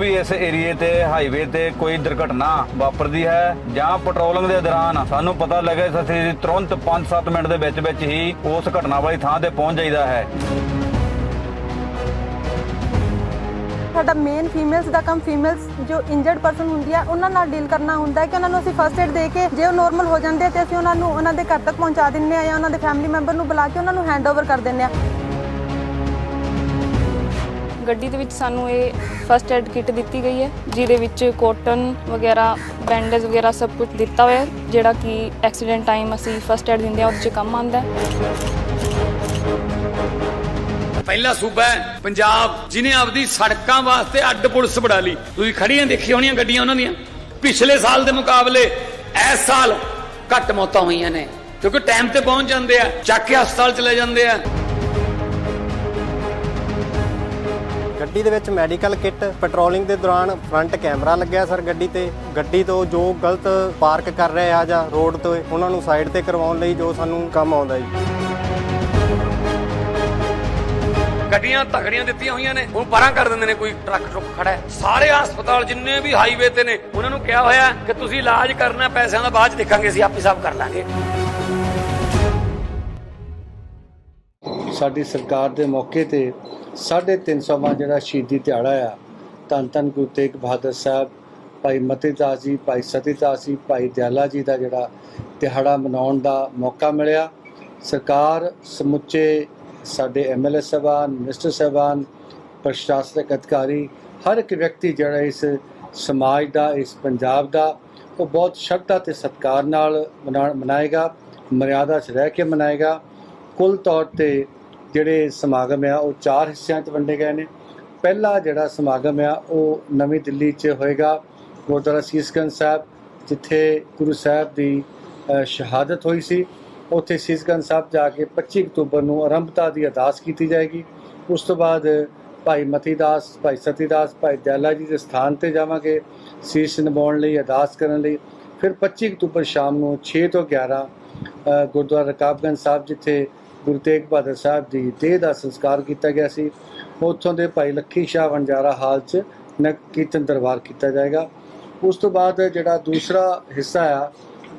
ਵੀ ਇਸ ਏਰੀਏ ਤੇ ਹਾਈਵੇ ਤੇ ਕੋਈ ਦੁਰਘਟਨਾ ਵਾਪਰਦੀ ਹੈ ਜਾਂ ਪੈਟਰੋਲਿੰਗ ਦੇ ਦੌਰਾਨ ਸਾਨੂੰ ਪਤਾ ਲੱਗੇ ਅਸੀਂ ਤੁਰੰਤ 5-7 ਮਿੰਟ ਦੇ ਵਿੱਚ ਵਿੱਚ ਹੀ ਉਸ ਘਟਨਾ ਵਾਲੀ ਥਾਂ ਤੇ ਪਹੁੰਚ ਜਾਈਦਾ ਹੈ। ਸਾਡਾ ਮੇਨ ਫੀਮੇਲਸ ਦਾ ਕੰਮ ਫੀਮੇਲਸ ਜੋ ਇੰਜਰਡ ਪਰਸਨ ਹੁੰਦੀ ਆ, ਉਹਨਾਂ ਨਾਲ ਡੀਲ ਕਰਨਾ ਹੁੰਦਾ ਹੈ ਕਿ ਉਹਨਾਂ ਨੂੰ ਅਸੀਂ ਫਰਸਟ ਏਡ ਦੇ ਕੇ ਜੇ ਉਹ ਨਾਰਮਲ ਹੋ ਜਾਂਦੇ ਤੇ ਅਸੀਂ ਉਹਨਾਂ ਨੂੰ ਉਹਨਾਂ ਦੇ ਘਰ ਤੱਕ ਪਹੁੰਚਾ ਦਿੰਨੇ ਆ ਜਾਂ ਉਹਨਾਂ ਦੇ ਫੈਮਿਲੀ ਮੈਂਬਰ ਨੂੰ ਬੁਲਾ ਕੇ ਉਹਨਾਂ ਨੂੰ ਹੈਂਡਓਵਰ ਕਰ ਦਿੰਨੇ ਆ। ਗੱਡੀ ਦੇ ਵਿੱਚ ਸਾਨੂੰ ਇਹ ਫਸਟ ਐਡ ਕਿੱਟ ਦਿੱਤੀ ਗਈ ਹੈ, ਜਿਹਦੇ ਵਿੱਚ ਕੋਟਨ ਵਗੈਰਾ ਬੈਂਡੇਜ ਵਗੈਰਾ ਸਭ ਕੁਝ ਦਿੱਤਾ ਹੋਇਆ ਹੈ, ਜਿਹੜਾ ਕਿ ਐਕਸੀਡੈਂਟ ਟਾਈਮ ਅਸੀਂ ਫਸਟ ਐਡ ਦਿੰਦੇ ਆ ਉਹਦੇ 'ਚ ਕੰਮ ਆਉਂਦਾ ਪਹਿਲਾ ਸੂਬਾ ਹੈ, ਪੰਜਾਬ ਜਿਨੇ ਆਪਦੀ ਸੜਕਾਂ ਵਾਸਤੇ ਅੱਡ ਪੁਲਿਸ ਬਣਾ ਲਈ। ਤੁਸੀਂ ਖੜੀਆਂ ਦੇਖੀ ਹੋਣੀਆਂ ਗੱਡੀਆਂ ਉਹਨਾਂ ਦੀਆਂ? ਪਿਛਲੇ ਸਾਲ ਦੇ ਮੁਕਾਬਲੇ ਇਸ ਸਾਲ ਘੱਟ ਮੌਤਾਂ ਹੋਈਆਂ ਨੇ, ਕਿਉਂਕਿ ਟਾਈਮ ਤੇ ਪਹੁੰਚ ਜਾਂਦੇ ਆ, ਚੱਕ ਕੇ ਹਸਪਤਾਲ ਚਲੇ ਜਾਂਦੇ ਆ। ਗੱਡੀ ਦੇ ਵਿੱਚ ਮੈਡੀਕਲ ਕਿੱਟ ਪੈਟਰੋਲਿੰਗ ਦੇ ਦੌਰਾਨ ਫਰੰਟ ਕੈਮਰਾ ਲੱਗਿਆ ਸਰ ਗੱਡੀ ਤੇ। ਗੱਡੀ ਤੋਂ ਜੋ ਗਲਤ ਪਾਰਕ ਕਰ ਰਹੇ ਆ ਜਾਂ ਰੋਡ ਤੇ ਉਹਨਾਂ ਨੂੰ ਸਾਈਡ ਤੇ ਕਰਵਾਉਣ ਲਈ ਜੋ ਸਾਨੂੰ ਕੰਮ ਆਉਂਦਾ ਜੀ। ਗੱਡੀਆਂ ਤਕੜੀਆਂ ਦਿੱਤੀਆਂ ਹੋਈਆਂ ਨੇ ਹੁਣ ਪਰਾਂ ਕਰ ਦਿੰਦੇ ਨੇ ਕੋਈ ਟਰੱਕ ਟਰੁੱਕ ਖੜਾ ਹੈ। ਸਾਰੇ ਹਸਪਤਾਲ ਜਿੰਨੇ ਵੀ ਹਾਈਵੇ ਤੇ ਨੇ ਉਹਨਾਂ ਨੂੰ ਕਿਹਾ ਹੋਇਆ ਕਿ ਤੁਸੀਂ ਇਲਾਜ ਕਰਨਾ ਪੈਸਿਆਂ ਦਾ ਬਾਅਦ ਚ ਦੇਖਾਂਗੇ ਅਸੀਂ ਆਪੇ ਸਭ ਕਰ ਲਾਂਗੇ। ਸਾਡੀ ਸਰਕਾਰ ਦੇ ਮੌਕੇ ਤੇ 350ਵਾਂ ਜਿਹੜਾ ਸ਼ਹੀਦੀ ਦਿਹਾੜਾ ਆ, ਧੰਨ ਧੰਨ ਗੁਰੂ ਤੇਗ ਬਹਾਦਰ ਸਾਹਿਬ, ਭਾਈ ਮਤੀ ਦਾਸ ਜੀ, ਭਾਈ ਸਤੀ ਦਾਸ ਜੀ, ਭਾਈ ਦਿਆਲਾ ਜੀ ਦਾ ਜਿਹੜਾ ਦਿਹਾੜਾ ਮਨਾਉਣ ਦਾ ਮੌਕਾ ਮਿਲਿਆ। ਸਰਕਾਰ ਸਮੁੱਚੇ ਸਾਡੇ ਐਮਐਲਏ ਸਾਹਿਬਾਨ, ਮਿਨਿਸਟਰ ਸਾਹਿਬਾਨ, ਪ੍ਰਸ਼ਾਸਨਿਕ ਅਧਿਕਾਰੀ, ਹਰ ਇੱਕ ਵਿਅਕਤੀ ਜਿਹੜਾ ਇਸ ਸਮਾਜ ਦਾ, ਇਸ ਪੰਜਾਬ ਦਾ, ਉਹ ਬਹੁਤ ਸ਼ਰਧਾ ਤੇ ਸਤਿਕਾਰ ਨਾਲ ਮਨਾ- ਮਨਾਏਗਾ, ਮਰਿਆਦਾ 'ਚ ਰਹਿ ਕੇ ਮਨਾਏਗਾ। ਕੁੱਲ ਤੌਰ ਤੇ ਜਿਹੜੇ ਸਮਾਗਮ ਆ, ਉਹ ਚਾਰ ਹਿੱਸਿਆਂ 'ਚ ਵੰਡੇ ਗਏ ਨੇ। ਪਹਿਲਾ ਜਿਹੜਾ ਸਮਾਗਮ ਆ, ਉਹ ਨਵੀਂ ਦਿੱਲੀ 'ਚ ਹੋਏਗਾ, ਗੁਰਦੁਆਰਾ ਸੀਸਗੰਜ ਸਾਹਿਬ, ਜਿੱਥੇ ਗੁਰੂ ਸਾਹਿਬ ਦੀ ਸ਼ਹਾਦਤ ਹੋਈ ਸੀ। ਉੱਥੇ ਸੀਸਗੰਜ ਸਾਹਿਬ ਜਾ ਕੇ 25 ਅਕਤੂਬਰ ਨੂੰ ਆਰੰਭਤਾ ਦੀ ਅਰਦਾਸ ਕੀਤੀ ਜਾਏਗੀ। ਉਸ ਤੋਂ ਬਾਅਦ ਭਾਈ ਮਤੀਦਾਸ ਭਾਈ ਸਤੀਦਾਸ ਭਾਈ ਦਿਆਲਾ ਜੀ ਦੇ ਸਥਾਨ ਤੇ ਜਾਵਾਂਗੇ, ਸੀਸ ਨਿਭਾਉਣ ਲਈ, ਅਰਦਾਸ ਕਰਨ ਲਈ। ਫਿਰ 25 ਅਕਤੂਬਰ ਸ਼ਾਮ ਨੂੰ 6 ਤੋਂ 11 ਗੁਰਦੁਆਰਾ ਰਕਾਬਗੰਜ ਸਾਹਿਬ, ਜਿੱਥੇ ਗੁਰੂ ਤੇਗ ਬਹਾਦਰ ਸਾਹਿਬ ਦੀ ਦੇਹ ਦਾ ਸੰਸਕਾਰ ਕੀਤਾ ਗਿਆ ਸੀ। ਉੱਥੋਂ ਦੇ ਭਾਈ ਲੱਖੀ ਸ਼ਾਹ ਵਣਜਾਰਾ ਹਾਲ 'ਚ ਨਗ ਕੀਰਤਨ ਦਰਬਾਰ ਕੀਤਾ ਜਾਏਗਾ। ਉਸ ਤੋਂ ਬਾਅਦ ਜਿਹੜਾ ਦੂਸਰਾ ਹਿੱਸਾ ਆ,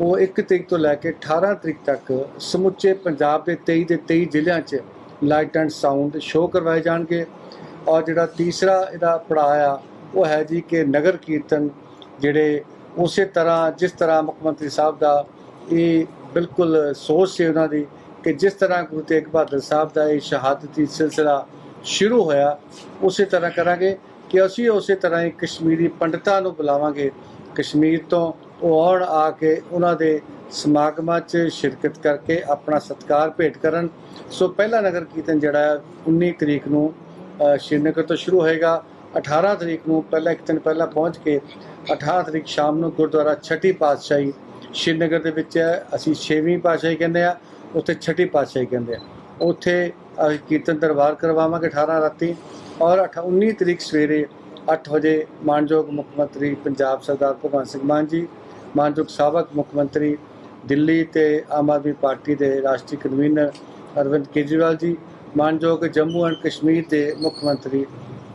ਉਹ 1 ਤਰੀਕ ਤੋਂ ਲੈ ਕੇ 18 ਤਰੀਕ ਤੱਕ ਸਮੁੱਚੇ ਪੰਜਾਬ ਦੇ 23 ਦੇ 23 ਜ਼ਿਲ੍ਹਿਆਂ 'ਚ ਲਾਈਟ ਐਂਡ ਸਾਊਂਡ ਸ਼ੋਅ ਕਰਵਾਏ ਜਾਣਗੇ। ਔਰ ਜਿਹੜਾ ਤੀਸਰਾ ਇਹਦਾ ਪੜਾਅ ਆ, ਉਹ ਹੈ ਜੀ ਕਿ ਨਗਰ ਕੀਰਤਨ, ਜਿਹੜੇ ਉਸੇ ਤਰ੍ਹਾਂ ਜਿਸ ਤਰ੍ਹਾਂ ਮੁੱਖ ਮੰਤਰੀ ਸਾਹਿਬ ਦਾ ਇਹ ਬਿਲਕੁਲ ਸੋਚ ਸੀ ਉਹਨਾਂ ਦੀ ਕਿ ਜਿਸ ਤਰ੍ਹਾਂ ਗੁਰੂ ਤੇਗ ਬਹਾਦਰ ਸਾਹਿਬ ਦਾ ਇਹ ਸ਼ਹਾਦਤੀ ਸਿਲਸਿਲਾ ਸ਼ੁਰੂ ਹੋਇਆ, ਉਸੇ ਤਰ੍ਹਾਂ ਕਰਾਂਗੇ ਕਿ ਅਸੀਂ ਉਸੇ ਤਰ੍ਹਾਂ ਹੀ ਕਸ਼ਮੀਰੀ ਪੰਡਤਾਂ ਨੂੰ ਬੁਲਾਵਾਂਗੇ। ਕਸ਼ਮੀਰ ਤੋਂ ਉਹ ਆਉਣ ਆ ਕੇ ਉਹਨਾਂ ਦੇ ਸਮਾਗਮਾਂ 'ਚ ਸ਼ਿਰਕਤ ਕਰਕੇ ਆਪਣਾ ਸਤਿਕਾਰ ਭੇਟ ਕਰਨ। ਸੋ ਪਹਿਲਾ ਨਗਰ ਕੀਰਤਨ ਜਿਹੜਾ ਹੈ 19 ਤਰੀਕ ਨੂੰ ਸ਼੍ਰੀਨਗਰ ਤੋਂ ਸ਼ੁਰੂ ਹੋਏਗਾ। 18 ਤਰੀਕ ਨੂੰ ਪਹਿਲਾਂ ਇੱਕ ਦਿਨ ਪਹਿਲਾਂ ਪਹੁੰਚ ਕੇ 18 ਤਰੀਕ ਸ਼ਾਮ ਨੂੰ ਗੁਰਦੁਆਰਾ ਛठी ਪਾਤਸ਼ਾਹੀ ਸ਼੍ਰੀਨਗਰ ਦੇ ਵਿੱਚ ਹੈ। ਅਸੀਂ 6ਵੀਂ ਪਾਤਸ਼ਾਹੀ ਕਹਿੰਦੇ ਆ ਉੱਥੇ ਛठी ਪਾਤਸ਼ਾਹੀ ਕਹਿੰਦੇ ਆ। ਉੱਥੇ ਅਸੀਂ ਕੀਰਤਨ ਦਰਬਾਰ ਕਰਵਾਵਾਂਗੇ 18 ਰਾਤੀ ਔਰ 18 19 ਤਰੀਕ ਸਵੇਰੇ 8 ਵਜੇ ਮਾਨਯੋਗ ਮੁੱਖ ਮੰਤਰੀ ਪੰਜਾਬ ਸਰਦਾਰ ਭਗਵੰਤ ਸਿੰਘ ਮਾਨ ਜੀ, ਮਾਨਯੋਗ ਸਾਬਕ ਮੁੱਖ ਮੰਤਰੀ ਦਿੱਲੀ ਤੇ ਆਮ ਆਦਮੀ ਪਾਰਟੀ ਦੇ ਰਾਸ਼ਟਰੀ ਕਨਵੀਨਰ ਅਰਵਿੰਦ ਕੇਜਰੀਵਾਲ ਜੀ, ਮਾਨਯੋਗ ਜੰਮੂ ਐਂਡ ਕਸ਼ਮੀਰ ਦੇ ਮੁੱਖ ਮੰਤਰੀ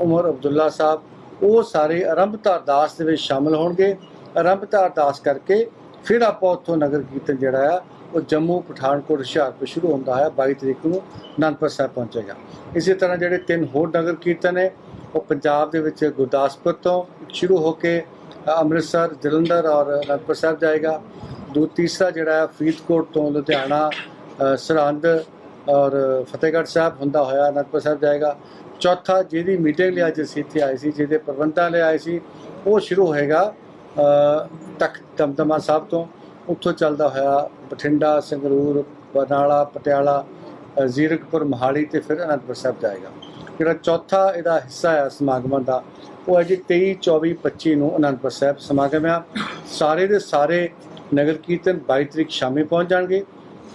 ਉਮਰ ਅਬਦੁੱਲਾ ਸਾਹਿਬ, ਉਹ ਸਾਰੇ ਆਰੰਭਤਾ ਅਰਦਾਸ ਦੇ ਵਿੱਚ ਸ਼ਾਮਲ ਹੋਣਗੇ। ਆਰੰਭਤਾ ਅਰਦਾਸ ਕਰਕੇ ਫਿਰ ਆਪਾਂ ਉੱਥੋਂ ਨਗਰ ਕੀਰਤਨ ਜਿਹੜਾ ਆ ਉਹ ਜੰਮੂ ਪਠਾਨਕੋਟ ਹੁਸ਼ਿਆਰਪੁਰ ਸ਼ੁਰੂ ਹੁੰਦਾ ਹੈ 22 ਤਰੀਕ ਨੂੰ ਅਨੰਦਪੁਰ ਸਾਹਿਬ ਪਹੁੰਚੇਗਾ ਇਸੇ ਤਰ੍ਹਾਂ ਜਿਹੜੇ ਤਿੰਨ ਹੋਰ ਨਗਰ ਕੀਰਤਨ ਨੇ ਉਹ ਪੰਜਾਬ ਦੇ ਵਿੱਚ ਗੁਰਦਾਸਪੁਰ ਤੋਂ ਸ਼ੁਰੂ ਹੋ ਕੇ ਅੰਮ੍ਰਿਤਸਰ ਜਲੰਧਰ ਔਰ ਅਨੰਦਪੁਰ ਸਾਹਿਬ ਜਾਏਗਾ। ਦੂ ਤੀਸਰਾ ਜਿਹੜਾ ਹੈ ਫਰੀਦਕੋਟ ਤੋਂ ਲੁਧਿਆਣਾ ਅ, ਸਰਹੰਦ ਔਰ ਫਤਿਹਗੜ੍ਹ ਸਾਹਿਬ ਹੁੰਦਾ ਹੋਇਆ ਅਨੰਦਪੁਰ ਸਾਹਿਬ ਜਾਏਗਾ। ਚੌਥਾ ਜਿਹਦੀ ਮੀਟਿੰਗ ਲਈ ਅੱਜ ਅਸੀਂ ਇੱਥੇ ਆਏ ਸੀ ਜਿਹਦੇ ਪ੍ਰਬੰਧਾਂ ਲਈ ਆਏ ਸੀ ਉਹ ਸ਼ੁਰੂ ਹੋਏਗਾ ਤਖਤ ਦਮਦਮਾ ਸਾਹਿਬ ਤੋਂ। ਉੱਥੋਂ ਚੱਲਦਾ ਹੋਇਆ ਬਠਿੰਡਾ, ਸੰਗਰੂਰ, ਬਰਨਾਲਾ, ਪਟਿਆਲਾ ਜ਼ੀਰਕਪੁਰ, ਮੋਹਾਲੀ ਤੇ ਫਿਰ ਅਨੰਦਪੁਰ ਸਾਹਿਬ ਜਾਏਗਾ। ਜਿਹੜਾ ਚੌਥਾ ਇਹਦਾ ਹਿੱਸਾ ਹੈ ਸਮਾਗਮਾਂ ਦਾ, ਉਹ ਹੈ ਜੀ 23 24 25 ਨੂੰ ਅਨੰਦਪੁਰ ਸਾਹਿਬ ਸਮਾਗਮ ਆ। ਸਾਰੇ ਦੇ ਸਾਰੇ ਨਗਰ ਕੀਰਤਨ 22 ਤਰੀਕ ਸ਼ਾਮੇ ਪਹੁੰਚ ਜਾਣਗੇ।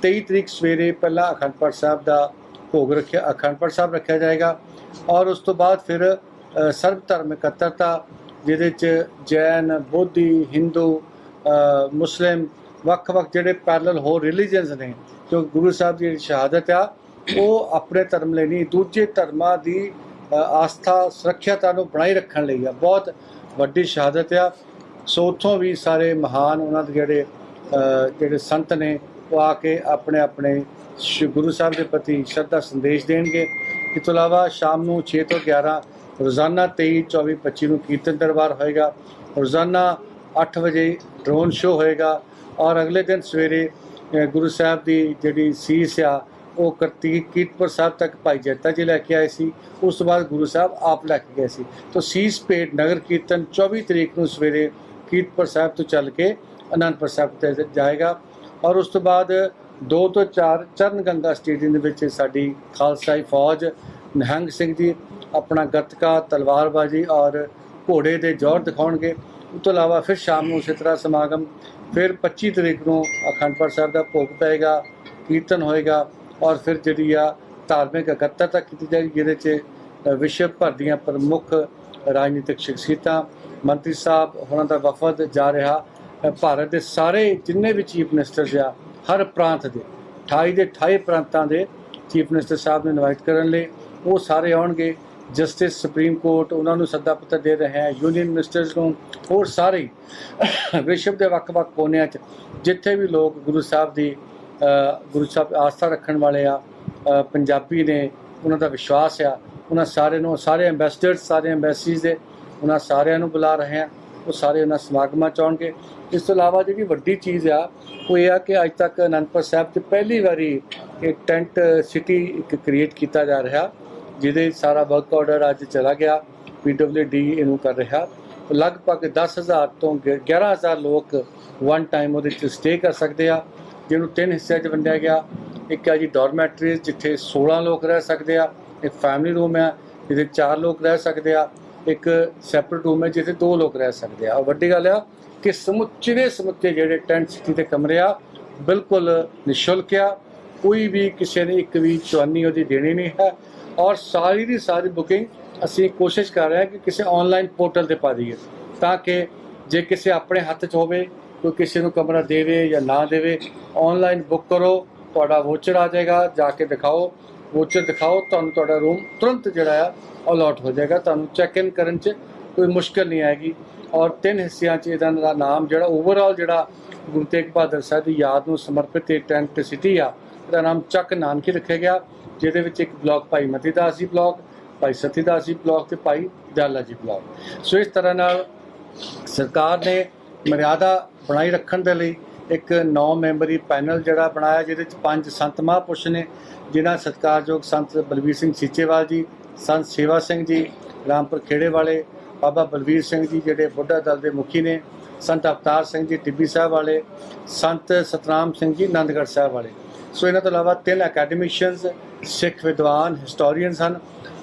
23 ਤਰੀਕ ਸਵੇਰੇ ਪਹਿਲਾਂ ਅਖੰਡ ਪਾਠ ਸਾਹਿਬ ਦਾ ਭੋਗ ਰੱਖਿਆ, ਅਖੰਡ ਪਾਠ ਸਾਹਿਬ ਰੱਖਿਆ ਜਾਏਗਾ। ਔਰ ਉਸ ਤੋਂ ਬਾਅਦ ਫਿਰ ਸਰਬ ਧਰਮ ਇਕੱਤਰਤਾ, ਜਿਹਦੇ ਚ ਜੈਨ, ਬੋਧੀ, ਹਿੰਦੂ ਮੁਸਲਿਮ ਵੱਖ-ਵੱਖ ਜਿਹੜੇ ਪੈਰਲਲ ਹੋਰ ਰਿਲੀਜੀਅਨਸ ਨੇ, ਜੋ ਗੁਰੂ ਸਾਹਿਬ ਦੀ ਜਿਹੜੀ ਸ਼ਹਾਦਤ ਆ, ਉਹ ਆਪਣੇ ਧਰਮ ਲਈ ਨਹੀਂ, ਦੂਜੇ ਧਰਮਾਂ ਦੀ ਆਸਥਾ ਸੁਰੱਖਿਆਤਾ ਨੂੰ ਬਣਾਈ ਰੱਖਣ ਲਈ ਆ। ਬਹੁਤ ਵੱਡੀ ਸ਼ਹਾਦਤ ਆ। ਸੋ ਉੱਥੋਂ ਵੀ ਸਾਰੇ ਮਹਾਨ ਉਹਨਾਂ ਦੇ ਜਿਹੜੇ ਜਿਹੜੇ ਸੰਤ ਨੇ, ਉਹ ਆ ਕੇ ਆਪਣੇ ਆਪਣੇ ਸ਼੍ਰੀ ਗੁਰੂ ਸਾਹਿਬ ਦੇ ਪ੍ਰਤੀ ਸ਼ਰਧਾ ਸੰਦੇਸ਼ ਦੇਣਗੇ। ਇਸ ਤੋਂ ਇਲਾਵਾ ਸ਼ਾਮ ਨੂੰ 6 ਤੋਂ 11 ਰੋਜ਼ਾਨਾ 23 24 25 ਨੂੰ ਕੀਰਤਨ ਦਰਬਾਰ ਹੋਏਗਾ। ਰੋਜ਼ਾਨਾ 8 ਵਜੇ ਡਰੋਨ ਸ਼ੋ ਹੋਏਗਾ। ਔਰ ਅਗਲੇ ਦਿਨ ਸਵੇਰੇ ਗੁਰੂ ਸਾਹਿਬ ਦੀ ਜਿਹੜੀ ਸੀਸ ਆ, ਉਹ ਕਰਤੀਕ ਕੀਰਤਪੁਰ ਸਾਹਿਬ ਤੱਕ ਭਾਈ ਜੱਤਾ ਜੀ ਲੈ ਕੇ ਆਏ ਸੀ। ਉਸ ਤੋਂ ਬਾਅਦ ਗੁਰੂ ਸਾਹਿਬ ਆਪ ਲੈ ਕੇ ਗਏ ਸੀ। ਤੋਂ ਸੀਸ ਭੇਟ ਨਗਰ ਕੀਰਤਨ 24 ਤਰੀਕ ਨੂੰ ਸਵੇਰੇ ਕੀਰਤਪੁਰ ਸਾਹਿਬ ਤੋਂ ਚੱਲ ਕੇ ਅਨੰਦਪੁਰ ਸਾਹਿਬ ਤੇ ਜਾਏਗਾ। ਔਰ ਉਸ ਤੋਂ ਬਾਅਦ 2 ਤੋਂ 4 ਚਰਨ ਗੰਗਾ ਸਟੇਡੀਅਮ ਦੇ ਵਿੱਚ ਸਾਡੀ ਖਾਲਸਾਈ ਫੌਜ, ਨਿਹੰਗ ਸਿੰਘ ਜੀ, ਆਪਣਾ ਗੱਤਕਾ, ਤਲਵਾਰਬਾਜ਼ੀ ਔਰ ਘੋੜੇ ਦੇ ਜੋਰ ਦਿਖਾਉਣਗੇ। ਉਸ ਤੋਂ ਇਲਾਵਾ ਫਿਰ ਸ਼ਾਮ ਨੂੰ ਇਸੇ ਤਰ੍ਹਾਂ ਸਮਾਗਮ ਫਿਰ 25 ਤਰੀਕ ਨੂੰ ਅਖੰਡ ਪਾਠ ਸਾਹਿਬ ਦਾ ਭੋਗ ਪਏਗਾ, ਕੀਰਤਨ ਹੋਏਗਾ ਔਰ ਫਿਰ ਜਿਹੜੀ ਆ ਧਾਰਮਿਕ ਇਕੱਤਰਤਾ ਕੀਤੀ ਜਾਏਗੀ, ਜਿਹਦੇ 'ਚ ਵਿਸ਼ਵ ਭਰ ਦੀਆਂ ਪ੍ਰਮੁੱਖ ਰਾਜਨੀਤਿਕ ਸ਼ਖਸੀਅਤਾਂ, ਮੰਤਰੀ ਸਾਹਿਬ ਉਹਨਾਂ ਦਾ ਵਫਦ ਜਾ ਰਿਹਾ ਭਾਰਤ ਦੇ ਸਾਰੇ ਜਿੰਨੇ ਵੀ ਚੀਫ ਮਿਨਿਸਟਰਸ ਆ, ਹਰ ਪ੍ਰਾਂਤ ਦੇ 28 ਦੇ 28 ਪ੍ਰਾਂਤਾਂ ਦੇ ਚੀਫ ਮਿਨਿਸਟਰ ਸਾਹਿਬ ਨੂੰ ਇਨਵਾਈਟ ਕਰਨ ਲਈ ਉਹ ਸਾਰੇ ਆਉਣਗੇ। ਜਸਟਿਸ ਸੁਪਰੀਮ ਕੋਰਟ ਉਹਨਾਂ ਨੂੰ ਸੱਦਾ ਪੱਤਰ ਦੇ ਰਹੇ ਹੈ। ਯੂਨੀਅਨ ਮਿਨਿਸਟਰਸ ਨੂੰ ਹੋਰ ਸਾਰੇ ਵਿਸ਼ਵ ਦੇ ਵੱਖ-ਵੱਖ ਕੋਨਿਆਂ 'ਚ ਜਿੱਥੇ ਵੀ ਲੋਕ ਗੁਰੂ ਸਾਹਿਬ ਦੀ ਗੁਰੂ ਸਾਹਿਬ ਆਸਥਾ ਰੱਖਣ ਵਾਲੇ ਆ ਪੰਜਾਬੀ ਨੇ ਉਹਨਾਂ ਦਾ ਵਿਸ਼ਵਾਸ ਆ, ਉਹਨਾਂ ਸਾਰੇ ਨੂੰ, ਸਾਰੇ ਐਮਬੈਸਡਰਸ ਸਾਰੇ ਐਮਬੈਸੀਜ਼ ਦੇ ਉਹਨਾਂ ਸਾਰਿਆਂ ਨੂੰ ਬੁਲਾ ਰਹੇ ਆ, ਉਹ ਸਾਰੇ ਉਹਨਾਂ ਸਮਾਗਮਾਂ 'ਚ ਆਉਣਗੇ। ਇਸ ਤੋਂ ਇਲਾਵਾ ਜਿਹੜੀ ਵੱਡੀ ਚੀਜ਼ ਆ, ਉਹ ਇਹ ਆ ਕਿ ਅੱਜ ਤੱਕ ਅਨੰਦਪੁਰ ਸਾਹਿਬ 'ਚ ਪਹਿਲੀ ਵਾਰੀ ਇੱਕ ਟੈਂਟ ਸਿਟੀ ਇੱਕ ਕ੍ਰੀਏਟ ਕੀਤਾ ਜਾ ਰਿਹਾ। ਜਿਹਦੇ ਸਾਰਾ ਵਰਕ ਆਰਡਰ ਅੱਜ ਚਲਾ ਗਿਆ ਪੀਡਬਲਯੂਡੀ ਇਹਨੂੰ ਕਰ ਰਿਹਾ। ਲਗਭਗ 10000 ਤੋਂ ਗ- 11000 ਲੋਕ ਵਨ ਟਾਈਮ ਉਹਦੇ ਚ ਸਟੇ ਕਰ ਸਕਦੇ ਆ, ਜਿਹਨੂੰ ਤਿੰਨ ਹਿੱਸਿਆਂ 'ਚ ਵੰਡਿਆ ਗਿਆ। ਇੱਕ ਆ ਜੀ ਡਾਰਮੈਟਰੀਜ਼ ਜਿੱਥੇ 16 ਲੋਕ ਰਹਿ ਸਕਦੇ ਆ, ਇੱਕ ਫੈਮਿਲੀ ਰੂਮ ਹੈ ਜਿੱਥੇ 4 ਲੋਕ ਰਹਿ ਸਕਦੇ ਆ, ਇੱਕ ਸੈਪਰੇਟ ਰੂਮ ਹੈ ਜਿੱਥੇ 2 ਲੋਕ ਰਹਿ ਸਕਦੇ ਆ। ਔਰ ਵੱਡੀ ਗੱਲ ਆ ਕਿ ਸਮੁੱਚੇ ਸਮੁੱਚੇ ਜਿਹੜੇ ਟੈਂਟ ਸਿਟੀ ਦੇ ਕਮਰੇ ਆ, ਬਿਲਕੁਲ ਨਿਸ਼ੁਲਕ ਆ। ਕੋਈ ਵੀ ਕਿਸੇ ਨੇ ਇੱਕ ਵੀ ਚਵਾਨੀ ਉਹਦੀ ਦੇਣੀ ਨਹੀਂ ਹੈ। ਔਰ ਸਾਰੀ ਦੀ ਸਾਰੀ ਬੁਕਿੰਗ ਅਸੀਂ ਕੋਸ਼ਿਸ਼ ਕਰ ਰਹੇ ਹਾਂ ਕਿ ਕਿਸੇ ਆਨਲਾਈਨ ਪੋਰਟਲ ਤੇ ਪਾ ਦਈਏ, ਤਾਂ ਕਿ ਜੇ ਕਿਸੇ ਆਪਣੇ ਹੱਥ 'ਚ ਹੋਵੇ, ਕੋਈ ਕਿਸੇ ਨੂੰ ਕਮਰਾ ਦੇਵੇ ਜਾਂ ਨਾ ਦੇਵੇ ਆਨਲਾਈਨ ਬੁੱਕ ਕਰੋ, ਤੁਹਾਡਾ ਵੋਚਰ ਆ ਜਾਏਗਾ, ਜਾ ਕੇ ਦਿਖਾਓ ਵੋਚਰ ਦਿਖਾਓ, ਤੁਹਾਨੂੰ ਤੁਹਾਡਾ ਰੂਮ ਤੁਰੰਤ ਜਿਹੜਾ ਆ ਅਲਾਟ ਹੋ ਜਾਏਗਾ, ਤੁਹਾਨੂੰ ਚੈੱਕ ਇਨ ਕਰਨ 'ਚ ਕੋਈ ਮੁਸ਼ਕਲ ਨਹੀਂ ਆਏਗੀ। ਔਰ ਤਿੰਨ ਹਿੱਸਿਆਂ 'ਚ ਇਹਦਾ ਦਾ ਨਾਮ ਜਿਹੜਾ ਓਵਰਆਲ ਜਿਹੜਾ ਗੁਰੂ ਤੇਗ ਬਹਾਦਰ ਸਾਹਿਬ ਦੀ ਯਾਦ ਨੂੰ ਸਮਰਪਿਤ ਇਹ ਟੈਂਟ ਸਿਟੀ ਆ, ਇਹਦਾ ਨਾਮ ਚੱਕ ਨਾਨਕੀ ਰੱਖਿਆ ਗਿਆ। ਜਿਹਦੇ ਵਿੱਚ ਇੱਕ ਬਲਾਕ ਭਾਈ ਮਤੀਦਾਸ ਜੀ ਬਲਾਕ, ਭਾਈ ਸਤੀਦਾਸ ਜੀ ਬਲਾਕ ਤੇ ਭਾਈ ਦਿਆਲਾ ਜੀ ਬਲਾਕ। ਸੋ ਇਸ ਤਰ੍ਹਾਂ ਨਾਲ ਸਰਕਾਰ ਨੇ ਮਰਿਆਦਾ ਬਣਾਈ ਰੱਖਣ ਦੇ ਲਈ ਇੱਕ 9 ਮੈਂਬਰੀ ਪੈਨਲ ਜਿਹੜਾ ਬਣਾਇਆ, ਜਿਹਦੇ ਵਿੱਚ ਪੰਜ ਸੰਤ ਮਹਾਂਪੁਰਸ਼ ਨੇ, ਜਿਨ੍ਹਾਂ ਸਤਿਕਾਰਯੋਗ ਸੰਤ ਬਲਵੀਰ ਸਿੰਘ ਸੀਚੇਵਾਲ ਜੀ, ਸੰਤ ਸੇਵਾ ਸਿੰਘ ਜੀ, ਰਾਮਪੁਰ ਖੇੜੇ ਵਾਲੇ, ਬਾਬਾ ਬਲਵੀਰ ਸਿੰਘ ਜੀ ਜਿਹੜੇ ਬੁੱਢਾ ਦਲ ਦੇ ਮੁਖੀ ਨੇ, ਸੰਤ ਅਵਤਾਰ ਸਿੰਘ ਜੀ, ਟਿੱਬੀ ਸਾਹਿਬ ਵਾਲੇ, ਸੰਤ ਸਤਨਾਮ ਸਿੰਘ ਜੀ ਆਨੰਦਗੜ੍ਹ ਸਾਹਿਬ ਵਾਲੇ। ਸੋ ਇਹਨਾਂ ਤੋਂ ਇਲਾਵਾ ਤਿੰਨ ਅਕੈਡਮਿਸ਼ੀਅਨਸ ਸਿੱਖ ਵਿਦਵਾਨ ਹਿਸਟੋਰੀਅਨਸ ਹਨ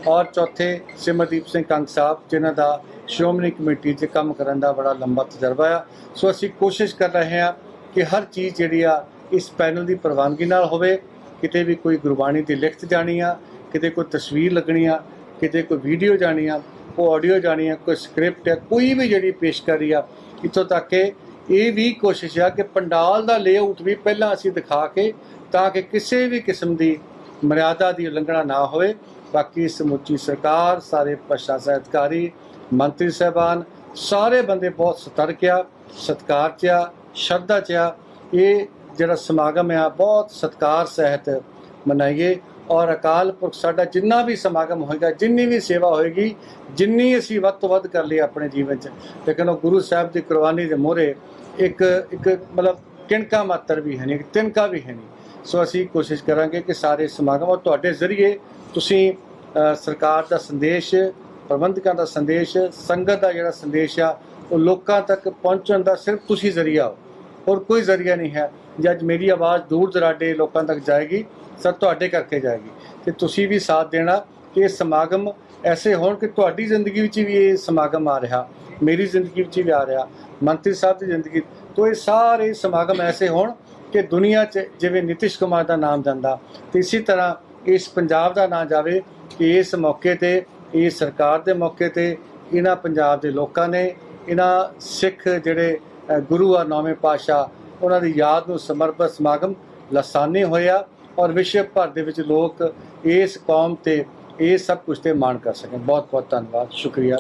ਔਰ ਚੌਥੇ ਸਿਮਰਦੀਪ ਸਿੰਘ ਕੰਗ ਸਾਹਿਬ, ਜਿਨ੍ਹਾਂ ਦਾ ਸ਼੍ਰੋਮਣੀ ਕਮੇਟੀ 'ਚ ਕੰਮ ਕਰਨ ਦਾ ਬੜਾ ਲੰਬਾ ਤਜਰਬਾ ਆ। ਸੋ ਅਸੀਂ ਕੋਸ਼ਿਸ਼ ਕਰ ਰਹੇ ਹਾਂ ਕਿ ਹਰ ਚੀਜ਼ ਜਿਹੜੀ ਆ ਇਸ ਪੈਨਲ ਦੀ ਪ੍ਰਵਾਨਗੀ ਨਾਲ ਹੋਵੇ। ਕਿਤੇ ਵੀ ਕੋਈ ਗੁਰਬਾਣੀ ਦੀ ਲਿਖਤ ਜਾਣੀ ਆ, ਕਿਤੇ ਕੋਈ ਤਸਵੀਰ ਲੱਗਣੀ ਆ, ਕਿਤੇ ਕੋਈ ਵੀਡੀਓ ਜਾਣੀ ਆ, ਕੋਈ ਆਡੀਓ ਜਾਣੀ ਆ, ਕੋਈ ਸਕ੍ਰਿਪਟ ਆ, ਕੋਈ ਵੀ ਜਿਹੜੀ ਪੇਸ਼ਕਾਰੀ ਆ, ਇੱਥੋਂ ਤੱਕ ਕਿ ਇਹ ਵੀ ਕੋਸ਼ਿਸ਼ ਆ ਕਿ ਪੰਡਾਲ ਦਾ ਲੇਆਊਟ ਵੀ ਪਹਿਲਾਂ ਅਸੀਂ ਦਿਖਾ ਕੇ ਤਾਂ ਕਿ ਕਿਸੇ ਵੀ ਕਿਸਮ ਦੀ ਮਰਿਆਦਾ ਦੀ ਉਲੰਘਣਾ ਨਾ ਹੋਵੇ। ਬਾਕੀ ਸਮੁੱਚੀ ਸਰਕਾਰ, ਸਾਰੇ ਪ੍ਰਸ਼ਾਸਨ ਅਧਿਕਾਰੀ ਮੰਤਰੀ ਸਾਹਿਬਾਨ, ਸਾਰੇ ਬੰਦੇ ਬਹੁਤ ਸਤਰਕ ਆ, ਸਤਕਾਰ ਚ ਆ, ਸ਼ਰਧਾ ਚ ਆ। ਇਹ ਜਿਹੜਾ ਸਮਾਗਮ ਆ, ਬਹੁਤ ਸਤਕਾਰ ਸਹਿਤ ਮਨਾਈਏ। ਔਰ ਅਕਾਲ ਪੁਰਖ ਸਾਡਾ ਜਿੰਨਾ ਵੀ ਸਮਾਗਮ ਹੋਏਗਾ, ਜਿੰਨੀ ਵੀ ਸੇਵਾ ਹੋਏਗੀ, ਜਿੰਨੀ ਅਸੀਂ ਵੱਧ ਤੋਂ ਵੱਧ ਕਰ ਲਈ ਆਪਣੇ ਜੀਵਨ 'ਚ। ਲੇਕਿਨ ਉਹ ਗੁਰੂ ਸਾਹਿਬ ਦੀ ਕੁਰਬਾਨੀ ਦੇ ਮੋਹਰੇ ਇੱਕ ਇੱਕ ਮਤਲਬ ਕਿਣਕਾ ਮਾਤਰ ਵੀ ਹੈ ਨਹੀਂ ਇੱਕ ਤਿਨਕਾ ਵੀ ਹੈ ਨਹੀਂ ਸੋ ਅਸੀਂ ਕੋਸ਼ਿਸ਼ ਕਰਾਂਗੇ ਕਿ ਸਾਰੇ ਸਮਾਗਮ ਔਰ ਤੁਹਾਡੇ ਜ਼ਰੀਏ ਤੁਸੀਂ ਸਰਕਾਰ ਦਾ ਸੰਦੇਸ਼, ਪ੍ਰਬੰਧਕਾਂ ਦਾ ਸੰਦੇਸ਼, ਸੰਗਤ ਦਾ ਜਿਹੜਾ ਸੰਦੇਸ਼ ਆ, ਉਹ ਲੋਕਾਂ ਤੱਕ ਪਹੁੰਚਣ ਦਾ ਸਿਰਫ ਤੁਸੀਂ ਜ਼ਰੀਆ ਹੋ। ਹੋਰ ਕੋਈ ਜ਼ਰੀਆ ਨਹੀਂ ਹੈ। ਜੇ ਅੱਜ ਮੇਰੀ ਆਵਾਜ਼ ਦੂਰ ਦਰਾਡੇ ਲੋਕਾਂ ਤੱਕ ਜਾਏਗੀ, ਸਰ ਤੁਹਾਡੇ ਕਰਕੇ ਜਾਏਗੀ। ਤੇ ਤੁਸੀਂ ਵੀ ਸਾਥ ਦੇਣਾ ਕਿ ਇਹ ਸਮਾਗਮ ਐਸੇ ਹੋਣ ਕਿ ਤੁਹਾਡੀ ਜ਼ਿੰਦਗੀ ਵਿੱਚ ਵੀ ਇਹ ਸਮਾਗਮ ਆ ਰਿਹਾ। ਮੇਰੀ ਜ਼ਿੰਦਗੀ ਵਿੱਚ ਵੀ ਆ ਰਿਹਾ। ਮੰਤਰੀ ਸਾਹਿਬ ਦੀ ਜ਼ਿੰਦਗੀ। ਤੋਂ ਇਹ ਸਾਰੇ ਸਮਾਗਮ ਐਸੇ ਹੋਣ ਕਿ ਦੁਨੀਆ 'ਚ ਜਿਵੇਂ ਨਿਤਿਸ਼ ਕੁਮਾਰ ਦਾ ਨਾਮ ਜਾਂਦਾ, ਤੇ ਇਸੇ ਤਰ੍ਹਾਂ ਇਸ ਪੰਜਾਬ ਦਾ ਨਾਂ ਜਾਵੇ ਕਿ ਇਸ ਮੌਕੇ ਤੇ, ਇਸ ਸਰਕਾਰ ਦੇ ਮੌਕੇ ਤੇ ਇਹਨਾਂ ਪੰਜਾਬ ਦੇ ਲੋਕਾਂ ਨੇ, ਇਹਨਾਂ ਸਿੱਖ ਜਿਹੜੇ ਗੁਰੂ ਆ ਨੌਵੇਂ ਪਾਤਸ਼ਾਹ, ਉਹਨਾਂ ਦੀ ਯਾਦ ਨੂੰ ਸਮਰਪਿਤ ਸਮਾਗਮ ਲਸਾਨੇ ਹੋਇਆ ਔਰ ਵਿਸ਼ਵ ਭਰ ਦੇ ਵਿੱਚ ਲੋਕ ਇਸ ਕੌਮ ਤੇ, ਇਹ ਸਭ ਕੁਝ ਤੇ ਮਾਣ ਕਰ ਸਕਣ। ਬਹੁਤ ਬਹੁਤ ਧੰਨਵਾਦ। ਸ਼ੁਕਰੀਆ।